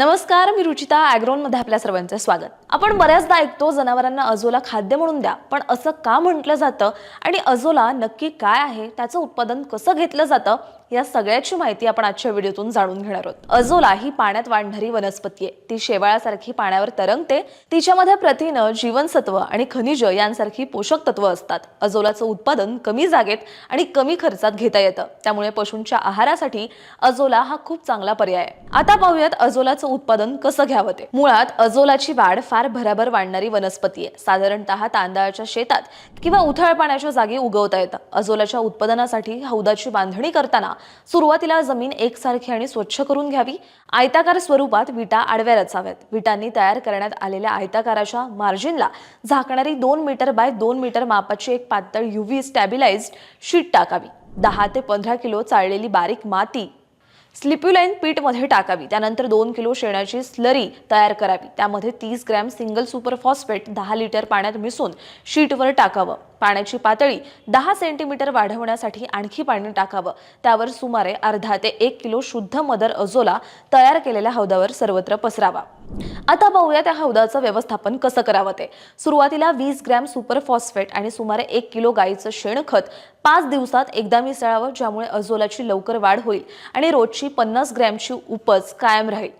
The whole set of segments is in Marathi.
नमस्कार मी रुचिता ॲग्रोनमध्ये आपल्या सर्वांचं स्वागत. आपण बऱ्याचदा ऐकतो जनावरांना अजोला खाद्य म्हणून द्या पण असं का म्हटलं जातं आणि अजोला नक्की काय आहे त्याचं उत्पादन कसं घेतलं जातं या सगळ्याची माहिती आपण आजच्या व्हिडिओतून जाणून घेणार आहोत. अजोला ही पाण्यात वाढणारी वनस्पती आहे. ती शेवाळासारखी पाण्यावर तरंगते. तिच्यामध्ये प्रथिनं जीवनसत्व आणि खनिज यांसारखी पोषक तत्व असतात. अजोलाचं उत्पादन कमी जागेत आणि कमी खर्चात घेता येतं. त्यामुळे पशूंच्या आहारासाठी अजोला हा खूप चांगला पर्याय आहे. आता पाहूयात अजोलाचं उत्पादन कसं घ्यावं ते. मुळात अजोलाची वाढ फार भराभर वाढणारी वनस्पती आहे. साधारणतः तांदळाच्या शेतात किंवा उथळ पाण्याच्या जागी उगवता येतं. अजोलाच्या उत्पादनासाठी हौदाची बांधणी करताना सुरुवातीला जमीन एकसारखी आणि स्वच्छ करून घ्यावी. आयताकार स्वरूपात विटा आडव्या रचाव्यात. विटांनी तयार करण्यात आलेल्या आयताकाराच्या मार्जिनला झाकणारी दोन मीटर बाय दोन मीटर मापाची एक पातळ युव्ही स्टॅबिलाइज्ड शीट टाकावी. दहा ते पंधरा किलो चाळलेली बारीक माती स्लिप्युलाईन पीठमध्ये टाकावी. त्यानंतर दोन किलो शेणाची स्लरी तयार करावी. त्यामध्ये तीस ग्रॅम सिंगल सुपर फॉस्फेट दहा लिटर पाण्यात मिसळून शीटवर टाकावं. पाण्याची पातळी दहा सेंटीमीटर वाढवण्यासाठी आणखी पाणी टाकावं. त्यावर सुमारे अर्धा ते एक किलो शुद्ध मदर अजोला तयार केलेल्या हौदावर सर्वत्र पसरावा. आता पाहूया त्या हौदाचं व्यवस्थापन कसं करावं ते. सुरुवातीला वीस ग्रॅम सुपर फॉस्फेट आणि सुमारे एक किलो गाईचं शेणखत पाच दिवसात एकदा मिसळावं ज्यामुळे अजोलाची लवकर वाढ होईल आणि रोजची पन्नास ग्रॅमची उपज कायम राहील.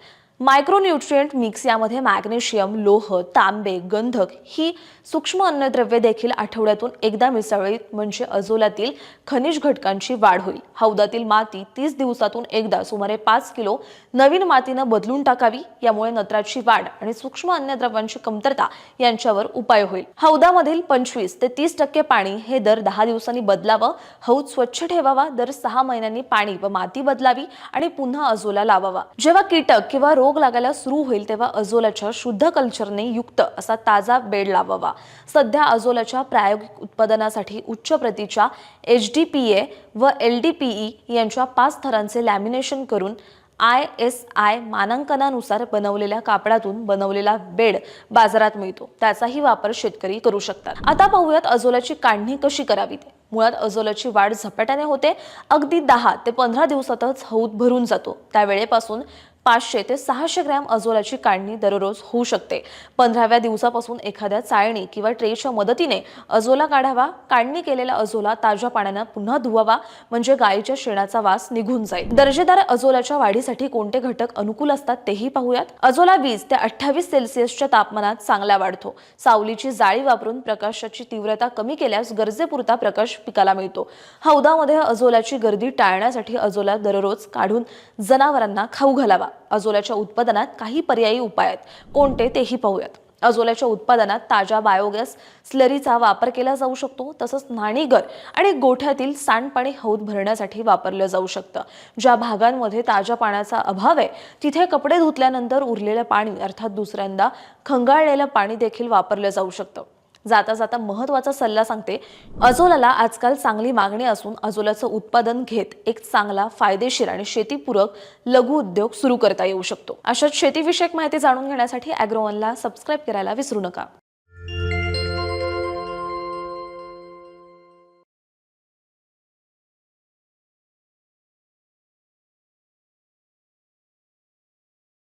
मायक्रोन्यूट्रियंट मिक्स यामध्ये मॅग्नेशियम लोह तांबे गंधक ही सूक्ष्म अन्नद्रव्ये देखील आठवड्यातून एकदा मिसळलीत म्हणजे अजोलातील खनिज घटकांची वाढ होईल. हौदातील माती तीस दिवसातून एकदा सुमारे पाच किलो नवीन मातीनं बदलून टाकावी यामुळे नत्राची वाढ आणि सूक्ष्म अन्नद्रव्यांची कमतरता यांच्यावर उपाय होईल. हौदामधील पंचवीस ते तीस टक्के पाणी हे दर दहा दिवसांनी बदलावं हौद स्वच्छ ठेवावा दर सहा महिन्यांनी पाणी व माती बदलावी आणि पुन्हा अजोला लावावा. जेव्हा कीटक किंवा रोग लागायला सुरू होईल तेव्हा अजोलाच्या शुद्ध कल्चरने युक्त असा ताजा बेड लावावा. सध्या अजोलाच्या प्रायोगिक उत्पादनासाठी उच्च प्रतीच्या एच डी पी ए व एल डी पी ई यांच्या पाच थरांचे लॅमिनेशन करून आय एस आय मानांकनानुसार बनवलेल्या कापडातून बनवलेला बेड बाजारात मिळतो. त्याचाही वापर शेतकरी करू शकतात. आता पाहूयात अजोलाची काढणी कशी करावी? ते मुळात अजोलाची वाढ झपाट्याने होते. अगदी दहा ते पंधरा दिवसातच हौद भरून जातो. त्यावेळेपासून पाचशे ते सहाशे ग्रॅम अजोलाची काढणी दररोज होऊ शकते. पंधराव्या दिवसापासून एखाद्या चाळणी किंवा ट्रेच्या मदतीने अजोला काढावा. काढणी केलेला अजोला ताज्या पाण्यानं पुन्हा धुवावा म्हणजे गायीच्या शेणाचा वास निघून जाईल. दर्जेदार अजोलाच्या वाढीसाठी कोणते घटक अनुकूल असतात तेही पाहूयात. अजोला वीस ते अठ्ठावीस सेल्सिअसच्या तापमानात चांगला वाढतो. सावलीची जाळी वापरून प्रकाशाची तीव्रता कमी केल्यास गरजेपुरता प्रकाश पिकाला मिळतो. हौदामध्ये अजोलाची गर्दी टाळण्यासाठी अजोला दररोज काढून जनावरांना खाऊ घालावा. अजोल्याच्या उत्पादनात काही पर्यायी उपाय आहेत. कोणते तेही पाहूयात. अजोल्याच्या उत्पादनात ताज्या बायोगॅस स्लरीचा वापर केला जाऊ शकतो तसंच नाणीघर आणि गोठ्यातील सांडपाणी हौद भरण्यासाठी वापरलं जाऊ शकतं. ज्या भागांमध्ये ताज्या पाण्याचा अभाव आहे तिथे कपडे धुतल्यानंतर उरलेलं पाणी अर्थात दुसऱ्यांदा खंगाळलेलं पाणी देखील वापरलं जाऊ शकतं. जाता जाता महत्त्वाचा सल्ला सांगते. अजोलाला आजकाल चांगली मागणी असून अजोलाचं उत्पादन घेत एक चांगला फायदेशीर आणि शेतीपूरक लघु उद्योग सुरू करता येऊ शकतो. अशाच शेतीविषयक माहिती जाणून घेण्यासाठी अॅग्रोवनला सबस्क्राईब करायला विसरू नका.